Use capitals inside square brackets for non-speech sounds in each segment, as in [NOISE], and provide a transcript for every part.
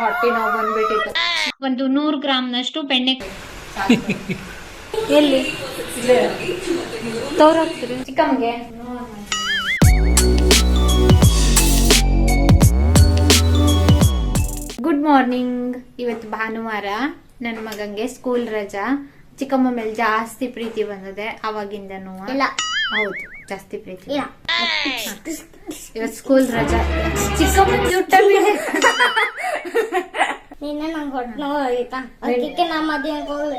ಹೊಟ್ಟೆ ನೋವು ಬಂದ್ಬಿಟ್ಟಿತ್ತು. ಒಂದು ನೂರು ಗ್ರಾಮ್ನಷ್ಟು ಬೆಣ್ಣೆ [LAUGHS] ಎಲ್ಲಿ? ತೋರಾಕ್ತೀರಿ ಚಿಕ್ಕಮ್ಗೆ ಗುಡ್ ಮಾರ್ನಿಂಗ್ ಇವತ್ತು ಭಾನುವಾರ ನನ್ನ ಮಗಂಗೆ ಸ್ಕೂಲ್ ರಜಾ. ಚಿಕ್ಕಮ್ಮ ಮೇಲೆ ಜಾಸ್ತಿ ಪ್ರೀತಿ ಬಂದಿದೆ. ಅವಾಗಿಂದನೂ ಇಲ್ಲ. ಹೌದು ಜಾಸ್ತಿ ಪ್ರೀತಿ. ಇಲ್ಲ. ಇವತ್ತು ಸ್ಕೂಲ್ ರಜಾ. ಚಿಕ್ಕಮ್ಮ [LAUGHS] ನಿನ್ನೆ ನಂಗೆ ಹೊಟ್ಟೆ ನೋವು ಆಯ್ತಾ? ಅದಕ್ಕೆ ನಾ ಮಧ್ಯಾಹ್ನಕ್ಕೆ ಹೋಗ್ಲಿ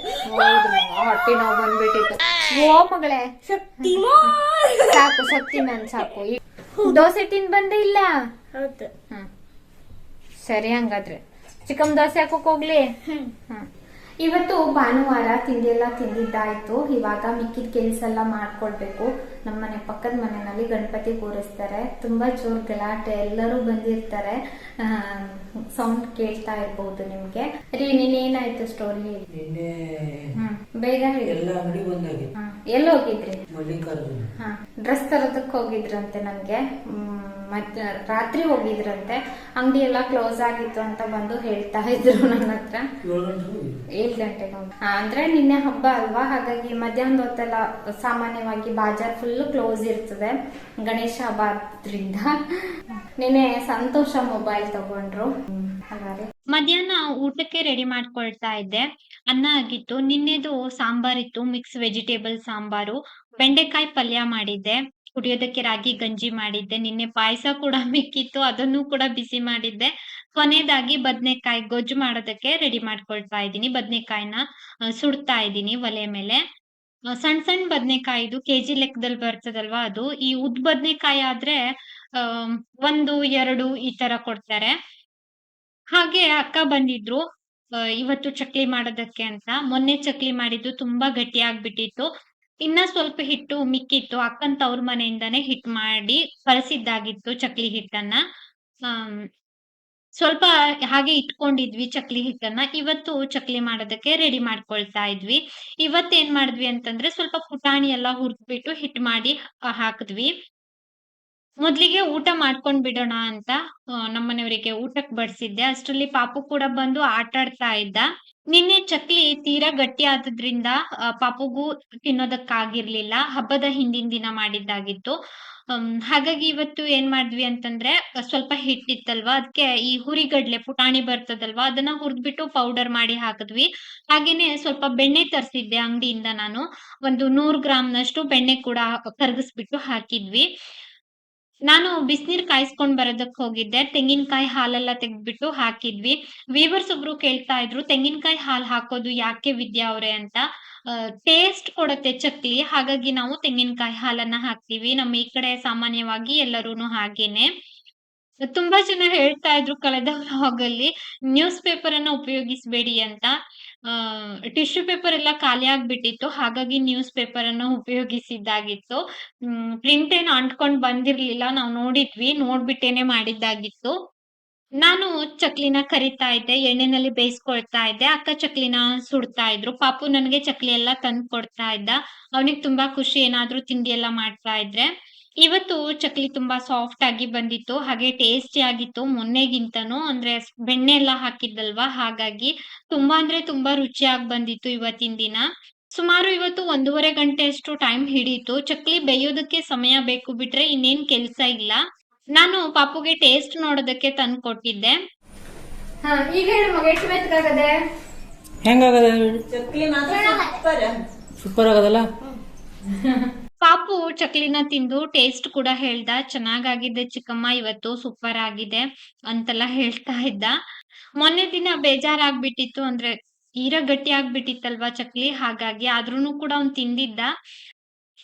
ಹೊಟ್ಟೆ ನೋವು ಬಂದ್ಬಿಟ್ಟಿತ್ತು. ಓ ಮಗಳೇ ಶಕ್ತಿ ಸಾಕು ಶಕ್ತಿ ನನ್ ಸಾಕು. ಈ ದೋಸೆ ತಿನ್ ಬಂದೆ ಇಲ್ಲ? ಹೌದು. ಹ್ಮ್. ಸರಿ ಹಂಗಾದ್ರೆ. ಚಿಕನ್ ದೋಸೆ ಹಾಕೋಕ್ ಹೋಗ್ಲಿ? ಹ್ಮ್. ಇವತ್ತು ಭಾನುವಾರ ತಿಂಡಿಯೆಲ್ಲ ತಿಂದಿದ್ದಾಯ್ತು. ಇವಾಗ ಮಿಕ್ಕಿದ ಕೆಲ್ಸ ಎಲ್ಲ ಮಾಡ್ಕೊಳ್ಬೇಕು. ನಮ್ಮನೆ ಪಕ್ಕದ ಮನೆಯಲ್ಲಿ ಗಣಪತಿ ಕೂರಿಸ್ತಾರೆ. ತುಂಬಾ ಜೋರ್ ಗಲಾಟೆ ಎಲ್ಲರೂ ಬಂದಿರ್ತಾರೆ. ಸೌಂಡ್ ಕೇಳ್ತಾ ಇರ್ಬಹುದು ನಿಮ್ಗೆ. ರೀ ನೀನೇನಾಯ್ತು ಸ್ಟೋರಿ ನಿನ್ನೆ ಬೇಗ ಎಲ್ಲ ಅಂಗಡಿ ಬಂದಾಗ ಎಲ್ಲಿ ಹೋಗಿದ್ರಿ? ಮಲ್ಲಿಕಾರ್ಜುನ. ಡ್ರೆಸ್ ತರೋದಕ್ಕೆ ಹೋಗಿದ್ರಂತೆ ನನ್ಗೆ ಮತ್ತೆ ರಾತ್ರಿ ಹೋಗಿದ್ರಂತೆ. ಅಂಗಡಿ ಎಲ್ಲ ಕ್ಲೋಸ್ ಆಗಿತ್ತು ಅಂತ ಬಂದು ಹೇಳ್ತಾ ಇದ್ರು ನನ್ನ ಹತ್ರ. ಏಳು ಗಂಟೆಗೆ ಅಂದ್ರೆ ನಿನ್ನೆ ಹಬ್ಬ ಅಲ್ವಾ? ಹಾಗಾಗಿ ಮಧ್ಯಾಹ್ನದ ಹೊತ್ತೆಲ್ಲ ಸಾಮಾನ್ಯವಾಗಿ ಬಾಜಾರ್ ಫುಲ್ ಕ್ಲೋಸ್ ಇರ್ತದೆ. ಗಣೇಶ ಹಬ್ಬ ನಿನ್ನೆ ಸಂತೋಷ ಮೊಬೈಲ್ ತಗೊಂಡ್ರು. ಮಧ್ಯಾಹ್ನ ಊಟಕ್ಕೆ ರೆಡಿ ಮಾಡ್ಕೊಳ್ತಾ ಇದ್ದೆ. ಅನ್ನ ಆಗಿತ್ತು. ನಿನ್ನೆದು ಸಾಂಬಾರ್ ಇತ್ತು. Mix vegetable sambar. ಬೆಂಡೆಕಾಯಿ ಪಲ್ಯ ಮಾಡಿದ್ದೆ. ಕುಡಿಯೋದಕ್ಕೆ ರಾಗಿ ಗಂಜಿ ಮಾಡಿದ್ದೆ. ನಿನ್ನೆ ಪಾಯಸ ಕೂಡ [LAUGHS] ಮಿಕ್ಕಿತ್ತು ಅದನ್ನು ಕೂಡ ಬಿಸಿ ಮಾಡಿದ್ದೆ. ಕೊನೆಯದಾಗಿ ಬದ್ನೆಕಾಯಿ ಗೊಜ್ಜು ಮಾಡೋದಕ್ಕೆ ರೆಡಿ ಮಾಡ್ಕೊಳ್ತಾ ಇದ್ದೀನಿ. ಬದ್ನೆಕಾಯಿನ ಸುಡ್ತಾ ಇದ್ದೀನಿ ಒಲೆ ಮೇಲೆ. ಆ, ಸಣ್ಣ ಬದನೆಕಾಯಿ ಇದು ಕೆಜಿ ಲೆಕ್ಕದಲ್ಲಿ ಬರ್ತದಲ್ವಾ ಅದು? ಈ ಉದ್ದ ಬದ್ನೆಕಾಯಿ ಆದ್ರೆ ಒಂದು ಎರಡು ಈ ತರ ಕೊಡ್ತಾರೆ. ಹಾಗೆ ಅಕ್ಕ ಬಂದಿದ್ರು ಇವತ್ತು ಚಕ್ಲಿ ಮಾಡೋದಕ್ಕೆ ಅಂತ. ಮೊನ್ನೆ ಚಕ್ಲಿ ಮಾಡಿದ್ದು ತುಂಬಾ ಗಟ್ಟಿ ಆಗ್ಬಿಟ್ಟಿತ್ತು. ಇನ್ನ ಸ್ವಲ್ಪ ಹಿಟ್ಟು ಮಿಕ್ಕಿತ್ತು. ಅಕ್ಕನ್ ತವ್ರ ಮನೆಯಿಂದಾನೇ ಹಿಟ್ ಮಾಡಿ ಕಲಸಿದ್ದಾಗಿತ್ತು ಚಕ್ಲಿ ಹಿಟ್ಟನ್ನ. ಸ್ವಲ್ಪ ಹಾಗೆ ಇಟ್ಕೊಂಡಿದ್ವಿ ಚಕ್ಲಿ ಹಿಟ್ಟನ್ನ. ಇವತ್ತು ಚಕ್ಲಿ ಮಾಡೋದಕ್ಕೆ ರೆಡಿ ಮಾಡ್ಕೊಳ್ತಾ ಇದ್ವಿ. ಇವತ್ತೇನ್ ಮಾಡಿದ್ವಿ ಅಂತಂದ್ರೆ ಸ್ವಲ್ಪ ಪುಟಾಣಿ ಎಲ್ಲ ಹುರಿದ್ಬಿಟ್ಟು ಹಿಟ್ ಮಾಡಿ ಹಾಕಿದ್ವಿ. ಮೊದ್ಲಿಗೆ ಊಟ ಮಾಡ್ಕೊಂಡ್ ಬಿಡೋಣ ಅಂತ ನಮ್ಮನೆಯವರಿಗೆ ಊಟಕ್ ಬಡಿಸಿದ್ದೆ. ಅಷ್ಟರಲ್ಲಿ ಪಾಪು ಕೂಡ ಬಂದು ಆಟ ಆಡ್ತಾ ಇದ್ದ. ನಿನ್ನೆ ಚಕ್ಲಿ ತೀರಾ ಗಟ್ಟಿ ಆದ್ರಿಂದ ಪಾಪುಗೂ ತಿನ್ನೋದಕ್ಕಾಗಿರ್ಲಿಲ್ಲ. ಹಬ್ಬದ ಹಿಂದಿನ ದಿನ ಮಾಡಿದ್ದಾಗಿತ್ತು. ಹಾಗಾಗಿ ಇವತ್ತು ಏನ್ ಮಾಡಿದ್ವಿ ಅಂತಂದ್ರೆ, ಸ್ವಲ್ಪ ಹಿಟ್ಟಿತ್ತಲ್ವಾ ಅದಕ್ಕೆ ಈ ಹುರಿಗಡ್ಲೆ ಪುಟಾಣಿ ಬರ್ತದಲ್ವಾ, ಅದನ್ನ ಹುರಿದ್ಬಿಟ್ಟು ಪೌಡರ್ ಮಾಡಿ ಹಾಕಿದ್ವಿ. ಹಾಗೇನೆ ಸ್ವಲ್ಪ ಬೆಣ್ಣೆ ತರಿಸಿದ್ದೆ ಅಂಗಡಿಯಿಂದ ನಾನು. ಒಂದು ನೂರು ಗ್ರಾಮ್ನಷ್ಟು ಬೆಣ್ಣೆ ಕೂಡ ಕರಗಿಸ್ಬಿಟ್ಟು ಹಾಕಿದ್ವಿ. ನಾನು ಬಿಸಿನೀರ್ ಕಾಯಿಸ್ಕೊಂಡ್ ಬರೋದಕ್ ಹೋಗಿದ್ದೆ. ತೆಂಗಿನಕಾಯಿ ಹಾಲೆಲ್ಲ ತೆಗ್ದ್ಬಿಟ್ಟು ಹಾಕಿದ್ವಿ. ವೀವರ್ಸ್ ಒಬ್ರು ಕೇಳ್ತಾ ಇದ್ರು, ತೆಂಗಿನಕಾಯಿ ಹಾಲ್ ಹಾಕೋದು ಯಾಕೆ ವಿದ್ಯಾ ಅವ್ರೆ ಅಂತ. ಟೇಸ್ಟ್ ಕೊಡತ್ತೆ ಚಕ್ಲಿ. ಹಾಗಾಗಿ ನಾವು ತೆಂಗಿನಕಾಯಿ ಹಾಲನ್ನ ಹಾಕ್ತಿವಿ. ನಮ್ಮ ಈ ಕಡೆ ಸಾಮಾನ್ಯವಾಗಿ ಎಲ್ಲರೂನು ಹಾಗೇನೆ. ತುಂಬಾ ಜನ ಹೇಳ್ತಾ ಇದ್ರು ಕಳೆದ ವ್ಲಾಗ್ ಅಲ್ಲಿ ನ್ಯೂಸ್ ಪೇಪರ್ ಅನ್ನ ಉಪಯೋಗಿಸಬೇಡಿ ಅಂತ. ಟಿಶ್ಯೂ ಪೇಪರ್ ಎಲ್ಲ ಖಾಲಿ ಆಗ್ಬಿಟ್ಟಿತ್ತು, ಹಾಗಾಗಿ ನ್ಯೂಸ್ ಪೇಪರ್ ಅನ್ನ ಉಪಯೋಗಿಸಿದ್ದಾಗಿತ್ತು. ಪ್ರಿಂಟ್ ಏನು ಅಂಟ್ಕೊಂಡ್ ಬಂದಿರ್ಲಿಲ್ಲ, ನಾವು ನೋಡಿದ್ವಿ, ನೋಡ್ಬಿಟ್ಟೇನೆ ಮಾಡಿದ್ದಾಗಿತ್ತು. ನಾನು ಚಕ್ಲಿನ ಕರಿತಾ ಇದ್ದೆ, ಎಣ್ಣೆನಲ್ಲಿ ಬೇಯಿಸ್ಕೊಳ್ತಾ ಇದ್ದೆ, ಅಕ್ಕ ಚಕ್ಲಿನ ಸುಡ್ತಾ ಇದ್ರು, ಪಾಪು ನನಗೆ ಚಕ್ಲಿ ಎಲ್ಲ ತಂದು ಕೊಡ್ತಾ ಇದ್ದ, ಅವನಿಗೆ ತುಂಬಾ ಖುಷಿ, ಏನಾದ್ರೂ ತಿಂಡಿ ಎಲ್ಲ ಮಾಡ್ತಾ ಇದ್ರೆ. ಇವತ್ತು ಚಕ್ಲಿ ತುಂಬಾ ಸಾಫ್ಟ್ ಆಗಿ ಬಂದಿತ್ತು ಹಾಗೆ ಟೇಸ್ಟಿ ಆಗಿತ್ತು. ಮೊನ್ನೆಗಿಂತನೂ ಅಂದ್ರೆ ಬೆಣ್ಣೆ ಎಲ್ಲ ಹಾಕಿದ್ದಲ್ವಾ? ಹಾಗಾಗಿ ತುಂಬಾ ಅಂದ್ರೆ ತುಂಬಾ ರುಚಿಯಾಗಿ ಬಂದಿತ್ತು ಇವತ್ತಿನ ದಿನ. ಸುಮಾರು ಇವತ್ತು ಒಂದೂವರೆ ಗಂಟೆಯಷ್ಟು ಟೈಮ್ ಹಿಡೀತು. ಚಕ್ಲಿ ಬೇಯೋದಕ್ಕೆ ಸಮಯ ಬೇಕು ಬಿಟ್ರೆ ಇನ್ನೇನ್ ಕೆಲ್ಸ ಇಲ್ಲ. ನಾನು ಪಾಪುಗೆ ಟೇಸ್ಟ್ ನೋಡೋದಕ್ಕೆ ತಂದು ಕೊಟ್ಟಿದ್ದೆ ಹಾ ಈಗ ಹೇಳು ಮಗ ಎಷ್ಟು ಮೆತ್ತಗಾಗದೆ ಹೆಂಗಾಗದ ಸೂಪರ್ ಆಗದಲ್ಲ? ಪಾಪು ಚಕ್ಲಿನ ತಿಂದು ಟೇಸ್ಟ್ ಕೂಡ ಹೇಳ್ದ. ಚೆನ್ನಾಗಾಗಿದೆ ಚಿಕ್ಕಮ್ಮ, ಇವತ್ತು ಸೂಪರ್ ಆಗಿದೆ ಅಂತೆಲ್ಲ ಹೇಳ್ತಾ ಇದ್ದ. ಮೊನ್ನೆ ದಿನ ಬೇಜಾರಾಗ್ಬಿಟ್ಟಿತ್ತು ಅಂದ್ರೆ ಈರ ಗಟ್ಟಿ ಆಗ್ಬಿಟ್ಟಿತ್ತಲ್ವಾ ಚಕ್ಲಿ? ಹಾಗಾಗಿ ಆದ್ರೂನು ಕೂಡ ಅವ್ನ್ ತಿಂದಿದ್ದ.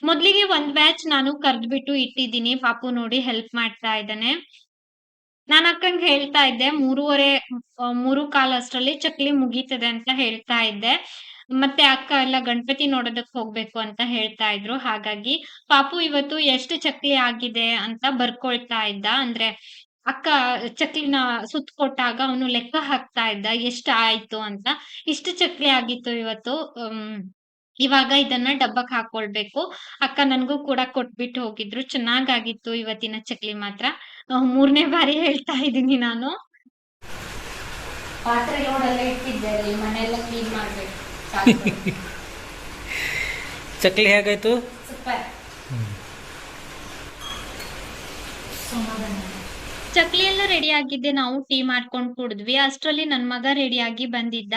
ಮೊದ್ಲಿಗೆ ಒಂದ್ ಬ್ಯಾಚ್ ನಾನು ಕರ್ದ್ಬಿಟ್ಟು ಇಟ್ಟಿದ್ದೀನಿ. ಪಾಪು ನೋಡಿ ಹೆಲ್ಪ್ ಮಾಡ್ತಾ ಇದ್ದಾನೆ. ನಾನ್ ಅಕ್ಕಂಗ್ ಹೇಳ್ತಾ ಇದ್ದೆ, ಮೂರುವರೆ, ಮೂರು ಕಾಲ ಅಷ್ಟರಲ್ಲಿ ಚಕ್ಲಿ ಮುಗೀತದೆ ಅಂತ ಹೇಳ್ತಾ ಇದ್ದೆ. ಮತ್ತೆ ಅಕ್ಕ ಎಲ್ಲ ಗಣಪತಿ ನೋಡೋದಕ್ ಹೋಗ್ಬೇಕು ಅಂತ ಹೇಳ್ತಾ ಇದ್ರು. ಹಾಗಾಗಿ ಪಾಪು ಇವತ್ತು ಎಷ್ಟು ಚಕ್ಲಿ ಆಗಿದೆ ಅಂತ ಬರ್ಕೊಳ್ತಾ ಇದ್ದ. ಅಂದ್ರೆ ಅಕ್ಕ ಚಕ್ಲಿನ ಸುತ್ತ ಕೊಟ್ಟಾಗ ಅವನು ಲೆಕ್ಕ ಹಾಕ್ತಾ ಇದ್ದ. ಎಷ್ಟು ಆಯ್ತು ಅಂತ. ಇಷ್ಟು ಚಕ್ಲಿ ಆಗಿತ್ತು ಇವತ್ತು. ಹ್ಮ್. ಇವಾಗ ಇದನ್ನ ಡಬ್ಬಕ್ ಹಾಕೊಳ್ಬೇಕು. ಅಕ್ಕ ನನ್ಗೂ ಕೂಡ ಕೊಟ್ಬಿಟ್ಟು ಹೋಗಿದ್ರು. ಚೆನ್ನಾಗಾಗಿತ್ತು ಇವತ್ತಿನ ಚಕ್ಲಿ ಮಾತ್ರ. ಮೂರನೇ ಬಾರಿ ಹೇಳ್ತಾ ಇದ್ದೀನಿ ನಾನು. ಪಾತ್ರೆ ಲೋಡೆಲ್ಲ ಇಟ್ಟಿದ್ದೆ ಮನೆಯೆಲ್ಲ ಕ್ಲೀನ್ ಮಾಡ್ಬೇಕು. ಚಕ್ಲಿ ಹೇಗಾಯ್ತು? ಸೂಪರ್. ಚಕ್ಲಿ ಎಲ್ಲ ರೆಡಿ ಆಗಿದ್ದೆ ನಾವು ಟೀ ಮಾಡ್ಕೊಂಡು ಕುಡಿದ್ವಿ. ಅಷ್ಟರಲ್ಲಿ ನನ್ ಮಗ ರೆಡಿ ಆಗಿ ಬಂದಿದ್ದ.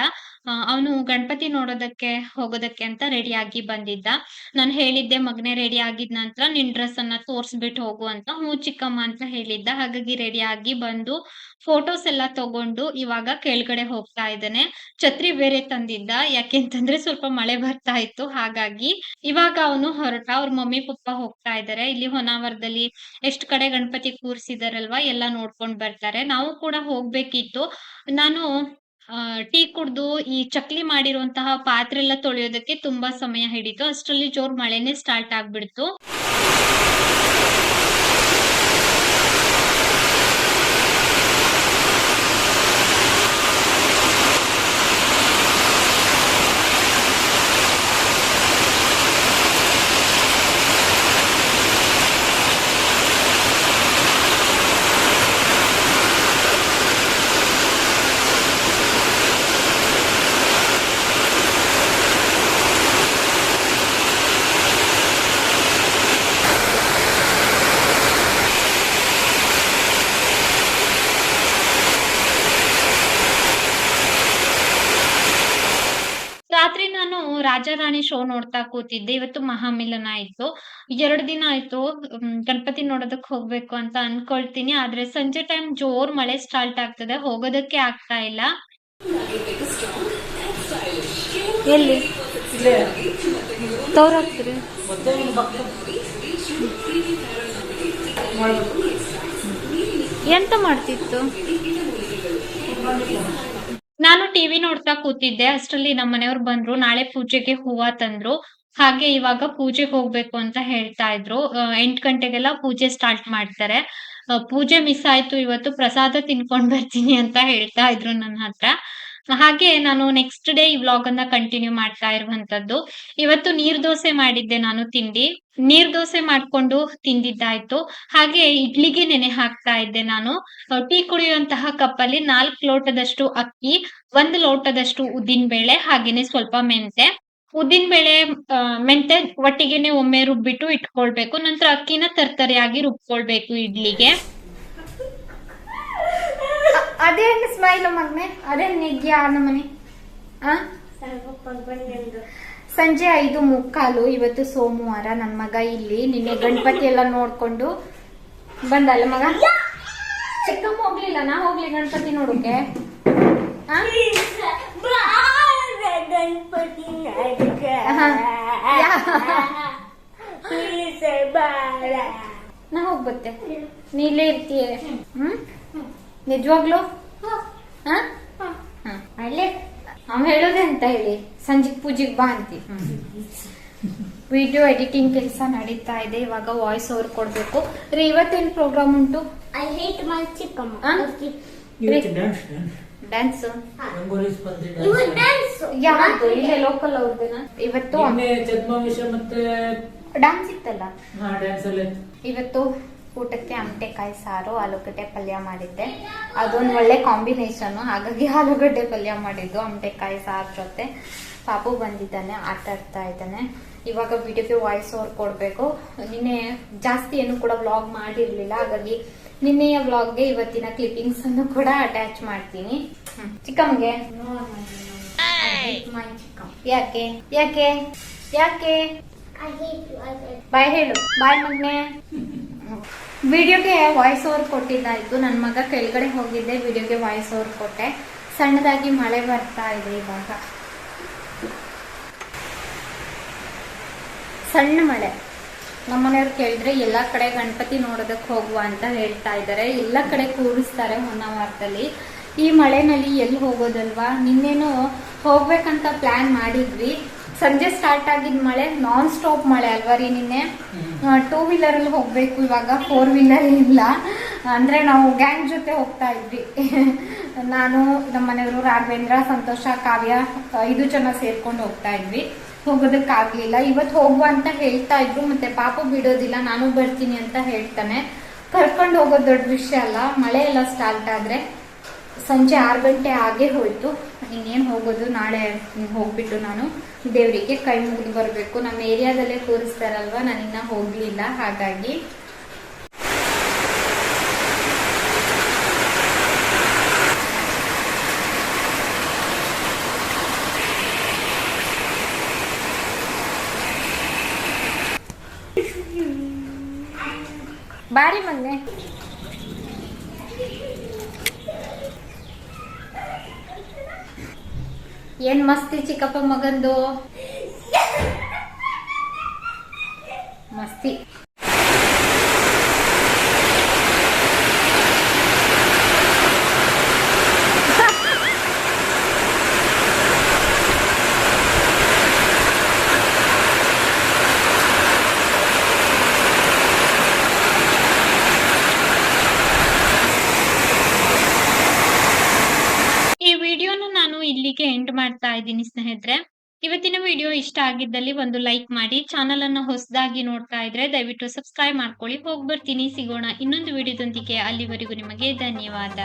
ಅವನು ಗಣಪತಿ ನೋಡೋದಕ್ಕೆ ಹೋಗೋದಕ್ಕೆ ಅಂತ ರೆಡಿ ಆಗಿ ಬಂದಿದ್ದ. ನಾನು ಹೇಳಿದ್ದೆ, ಮಗನೇ ರೆಡಿ ಆಗಿದ ನಂತರ ನಿನ್ ಡ್ರೆಸ್ ಅನ್ನ ತೋರ್ಸ್ಬಿಟ್ಟು ಹೋಗು ಅಂತ. ಹ್ಞೂ ಚಿಕ್ಕಮ್ಮ ಅಂತ ಹೇಳಿದ್ದ. ಹಾಗಾಗಿ ರೆಡಿ ಆಗಿ ಬಂದು ಫೋಟೋಸ್ ಎಲ್ಲ ತಗೊಂಡು ಇವಾಗ ಕೆಳಗಡೆ ಹೋಗ್ತಾ ಇದ್ದಾನೆ. ಛತ್ರಿ ಬೇರೆ ತಂದಿದ್ದ. ಯಾಕೆಂತಂದ್ರೆ ಸ್ವಲ್ಪ ಮಳೆ ಬರ್ತಾ ಇತ್ತು. ಹಾಗಾಗಿ ಇವಾಗ ಅವನು ಹೊರಟ. ಅವ್ರ ಮಮ್ಮಿ, ಪಪ್ಪ ಹೋಗ್ತಾ ಇದ್ದಾರೆ. ಇಲ್ಲಿ ಹೊನಾವರದಲ್ಲಿ ಎಷ್ಟು ಕಡೆ ಗಣಪತಿ ಕೂರ್ಸಿದಾರಲ್ವಾ? ಎಲ್ಲ ನೋಡ್ಕೊಂಡ್ ಬರ್ತಾರೆ. ನಾವು ಕೂಡ ಹೋಗ್ಬೇಕಿತ್ತು. ನಾನು ಟೀ ಕುಡ್ದು ಈ ಚಕ್ಲಿ ಮಾಡಿರುವಂತಹ ಪಾತ್ರೆ ಎಲ್ಲ ತೊಳೆಯೋದಕ್ಕೆ ತುಂಬಾ ಸಮಯ ಹಿಡಿತು. ಅಷ್ಟರಲ್ಲಿ ಜೋರ್ ಮಳೆನೆ ಸ್ಟಾರ್ಟ್ ಆಗ್ಬಿಡ್ತು. ನಾನು ರಾಜಾರಾಣಿ ಶೋ ನೋಡ್ತಾ ಕೂತಿದ್ದೆ. ಇವತ್ತು ಮಹಾಮಿಲನ ಆಯ್ತು. ಎರಡು ದಿನ ಆಯ್ತು. ಗಣಪತಿ ನೋಡೋದಕ್ ಹೋಗ್ಬೇಕು ಅಂತ ಅನ್ಕೊಳ್ತೀನಿ. ಆದ್ರೆ ಸಂಜೆ ಟೈಮ್ ಜೋರ್ ಮಳೆ ಸ್ಟಾರ್ಟ್ ಆಗ್ತದೆ. ಹೋಗೋದಕ್ಕೆ ಆಗ್ತಾ ಇಲ್ಲ. ಎಲ್ಲಿ? ಎಂತ ಮಾಡ್ತಿತ್ತು? ನಾನು ಟಿವಿ ನೋಡ್ತಾ ಕೂತಿದ್ದೆ. ಅಷ್ಟರಲ್ಲಿ ನಮ್ಮ ಮನೆಯವ್ರು ಬಂದ್ರು. ನಾಳೆ ಪೂಜೆಗೆ ಹೂವ ತಂದ್ರು. ಹಾಗೆ ಇವಾಗ ಪೂಜೆಗೆ ಹೋಗ್ಬೇಕು ಅಂತ ಹೇಳ್ತಾ ಇದ್ರು. ಎಂಟು ಗಂಟೆಗೆಲ್ಲ ಪೂಜೆ ಸ್ಟಾರ್ಟ್ ಮಾಡ್ತಾರೆ. ಪೂಜೆ ಮಿಸ್ ಆಯ್ತು. ಇವತ್ತು ಪ್ರಸಾದ ತಿನ್ಕೊಂಡ್ ಬರ್ತೀನಿ ಅಂತ ಹೇಳ್ತಾ ಇದ್ರು ನನ್ನ ಹತ್ರ. ಹಾಗೆ ನಾನು ನೆಕ್ಸ್ಟ್ ಡೇ ಈ ವ್ಲಾಗ್ ಅನ್ನ ಕಂಟಿನ್ಯೂ ಮಾಡ್ತಾ ಇರುವಂತದ್ದು. ಇವತ್ತು ನೀರ್ ದೋಸೆ ಮಾಡಿದ್ದೆ ನಾನು ತಿಂಡಿ. ನೀರ್ ದೋಸೆ ಮಾಡ್ಕೊಂಡು ತಿಂದಿದ್ದಾಯ್ತು. ಹಾಗೆ ಇಡ್ಲಿಗೆ ನೆನೆ ಹಾಕ್ತಾ ಇದ್ದೆ ನಾನು. ಟೀ ಕುಡಿಯುವಂತಹ ಕಪ್ಪಲ್ಲಿ ನಾಲ್ಕು ಲೋಟದಷ್ಟು ಅಕ್ಕಿ, ಒಂದು ಲೋಟದಷ್ಟು ಉದ್ದಿನ ಬೇಳೆ, ಹಾಗೇನೆ ಸ್ವಲ್ಪ ಮೆಂತೆ ಉದ್ದಿನ ಬೇಳೆ ಮೆಂತೆ ಒಟ್ಟಿಗೆನೆ ಒಮ್ಮೆ ರುಬ್ಬಿಟ್ಟು ಇಟ್ಕೊಳ್ಬೇಕು. ನಂತರ ಅಕ್ಕಿನ ತರ್ತರಿಯಾಗಿ ರುಬ್ಕೊಳ್ಬೇಕು ಇಡ್ಲಿಗೆ. ಅದೇನು ಸ್ಮೈಲ್ ಮಗ್ನೆ ಅದೇನ್ ನಮ್ಮನೆ ಆ? ಸಂಜೆ ಐದು ಮುಕ್ಕಾಲು ಇವತ್ತು ಸೋಮವಾರ ನನ್ ಮಗ ಇಲ್ಲಿ. ನಿನ್ನೆ ಗಣಪತಿ ಎಲ್ಲ ನೋಡ್ಕೊಂಡು ಬಂದಲ್ಲ ಮಗ? ಚಿಕ್ಕಮ್ಮ ಹೋಗ್ಲಿಲ್ಲ ನಾ ಹೋಗ್ಲಿ ಗಣಪತಿ ನೋಡಕ್ಕೆ ನಾ ಹೋಗ್ಬತ್ತೆ. ನೀ ಇಲ್ಲೇ ಇರ್ತೀಯ? ಹ್ಮ್? ನಿಜವಾಗ್ಲು. ಅಲ್ಲೇ? ಅವ್ ಹೇಳೋದೆ ಅಂತ ಹೇಳಿ. ಸಂಜೆಗ್ ಪೂಜೆಗ್ ಬಾ ಅಂತಿ. ವಿಡಿಯೋ ಎಡಿಟಿಂಗ್ ಕೆಲಸ ನಡೀತಾ ಇದೆ. ಇವಾಗ ವಾಯ್ಸ್ ಓವರ್ ಕೊಡ್ಬೇಕು. ರೀ ಇವತ್ತೇನ್ ಪ್ರೋಗ್ರಾಮ್ ಉಂಟು? ಐ ಹೇಟ್ ಮೈ ಚಿಕ್ಕಮ್ಮ. ಡ್ಯಾನ್ಸ್ ಯಾವ್ದು? ಇಲ್ಲೇ ಲೋಕಲ್ ಅವ್ರದ್ದೇನ ಇವತ್ತು? ಡ್ಯಾನ್ಸ್ ಇತ್ತಲ್ಲ? ಹಾ ಡ್ಯಾನ್ಸ್ ಎಲ್ಲ ಇವತ್ತು? ಊಟಕ್ಕೆ ಅಮಟೆಕಾಯಿ ಸಾರು ಆಲೂಗಡ್ಡೆ ಪಲ್ಯ ಮಾಡಿದ್ದೆ. ಅದೊಂದು ಒಳ್ಳೆ ಕಾಂಬಿನೇಷನ್ ಹಾಗಾಗಿ ಆಲೂಗಡ್ಡೆ ಪಲ್ಯ ಮಾಡಿದ್ದು ಅಮಟೆಕಾಯಿ ಸಾರು ಜೊತೆ. ಪಾಪು ಬಂದಿದ್ದಾನೆ ಆಟ ಆಡ್ತಾ ಇದ್ದಾನೆ. ಇವಾಗ ವಿಡಿಯೋಗೆ ವಾಯ್ಸ್ ಓವರ್ ಕೊಡಬೇಕು. ನಿನ್ನೆ ಜಾಸ್ತಿ ಏನು ಕೂಡ ವ್ಲಾಗ್ ಮಾಡಿರ್ಲಿಲ್ಲ. ಹಾಗಾಗಿ ನಿನ್ನೆಯ ವ್ಲಾಗ್ಗೆ ಇವತ್ತಿನ ಕ್ಲಿಪ್ಪಿಂಗ್ಸ್ ಅನ್ನು ಕೂಡ ಅಟ್ಯಾಚ್ ಮಾಡ್ತೀನಿ. ಚಿಕ್ಕಮ್ಗೆ ಯಾಕೆ? ಯಾಕೆ? ಯಾಕೆ? ಬಾಯ್ ಹೇಳು. ಬಾಯ್ ಮಗ್ನೆ. ವಿಡಿಯೋಗೆ ವಾಯ್ಸ್ ಓವರ್ ಕೊಟ್ಟಿದ್ದಾಯ್ತು ನನ್ನ ಮಗ ಕೆಳಗಡೆ ಹೋಗಿದ್ದೆ, ವಿಡಿಯೋಗೆ ವಾಯ್ಸ್ ಓವರ್ ಕೊಟ್ಟೆ. ಸಣ್ಣದಾಗಿ ಮಳೆ ಬರ್ತಾ ಇದೆ ಇವಾಗ. ಸಣ್ಣ ಮಳೆ. ನಮ್ಮನೆಯವ್ರು ಕೇಳಿದ್ರೆ, ಎಲ್ಲ ಕಡೆ ಗಣಪತಿ ನೋಡೋದಕ್ಕೆ ಹೋಗುವ ಅಂತ ಹೇಳ್ತಾ ಇದ್ದಾರೆ. ಎಲ್ಲ ಕಡೆ ಕೂರಿಸ್ತಾರೆ ಹೊನ್ನಾವರದಲ್ಲಿ ಈ ಮಳೆನಲ್ಲಿ ಎಲ್ಲಿ ಹೋಗೋದಲ್ವಾ? ನಿನ್ನೇನು ಹೋಗ್ಬೇಕಂತ ಪ್ಲಾನ್ ಮಾಡಿದ್ವಿ. ಸಂಜೆ ಸ್ಟಾರ್ಟ್ ಆಗಿದ್ ಮಳೆ ನಾನ್ ಸ್ಟಾಪ್ ಮಳೆ ಅಲ್ವಾ ರೀ ನಿನ್ನೆ? ಟೂ ವೀಲರ್ ಅಲ್ಲಿ ಹೋಗ್ಬೇಕು ಇವಾಗ ಫೋರ್ ವೀಲರ್ ಇಲ್ಲ. ಅಂದ್ರೆ ನಾವು ಗ್ಯಾಂಗ್ ಜೊತೆ ಹೋಗ್ತಾ ಇದ್ವಿ. [LAUGHS] ನಾನು ನಮ್ಮ ಮನೆಯವರು ರಾಘವೇಂದ್ರ ಸಂತೋಷ ಕಾವ್ಯ ಐದು ಜನ ಸೇರ್ಕೊಂಡು ಹೋಗ್ತಾ ಇದ್ವಿ. ಹೋಗೋದಕ್ಕಾಗ್ಲಿಲ್ಲ. ಇವತ್ತು ಹೋಗುವ ಅಂತ ಹೇಳ್ತಾ ಇದ್ರು ಮತ್ತೆ ಪಾಪ ಬಿಡೋದಿಲ್ಲ ನಾನು ಬರ್ತೀನಿ ಅಂತ ಹೇಳ್ತಾನೆ. ಕರ್ಕೊಂಡು ಹೋಗೋದು ದೊಡ್ಡ ವಿಷಯ ಅಲ್ಲ. ಮಳೆ ಎಲ್ಲ ಸ್ಟಾರ್ಟ್ ಆದ್ರೆ ಸಂಜೆ ಆರು ಗಂಟೆ ಆಗೇ ಹೋಯ್ತು. ಇನ್ನೇನು ಹೋಗೋದು? ನಾಳೆ ಹೋಗ್ಬಿಟ್ಟು ನಾನು ದೇವರಿಗೆ ಕೈ ಮುಗಿದು ಬರಬೇಕು. ನಮ್ಮ ಏರಿಯಾದಲ್ಲೇ ಕೂರಿಸ್ತಾರಲ್ವ? ನಾನು ಹೋಗ್ಲಿಲ್ಲ ಹೋಗಲಿಲ್ಲ. ಹಾಗಾಗಿ ಬಾರಿ ಮೊನ್ನೆ ಏನ್ ಮಸ್ತಿ ಚಿಕ್ಕಪ್ಪ ಮಗಂದು? [LAUGHS] ಮಸ್ತಿ ಈ ವಿಡಿಯೋನ ನಾನು ಇಲ್ಲಿಗೆ ಎಂಡ್ ಮಾಡ್ತಾ ಇದ್ದೀನಿ ಸ್ನೇಹಿತರೆ. ಇವತ್ತಿನ ವಿಡಿಯೋ ಇಷ್ಟ ಆಗಿದ್ದಲ್ಲಿ ಒಂದು ಲೈಕ್ ಮಾಡಿ, ಚಾನಲ್ ಅನ್ನು ಹೊಸದಾಗಿ ನೋಡ್ತಾ ಇದ್ರೆ ದಯವಿಟ್ಟು ಸಬ್ಸ್ಕ್ರೈಬ್ ಮಾಡ್ಕೊಳ್ಳಿ. ಹೋಗಿ ಬರ್ತೀನಿ ಸಿಗೋಣ ಇನ್ನೊಂದು ವಿಡಿಯೋದೊಂದಿಗೆ. ಅಲ್ಲಿವರೆಗೂ ನಿಮಗೆ ಧನ್ಯವಾದ.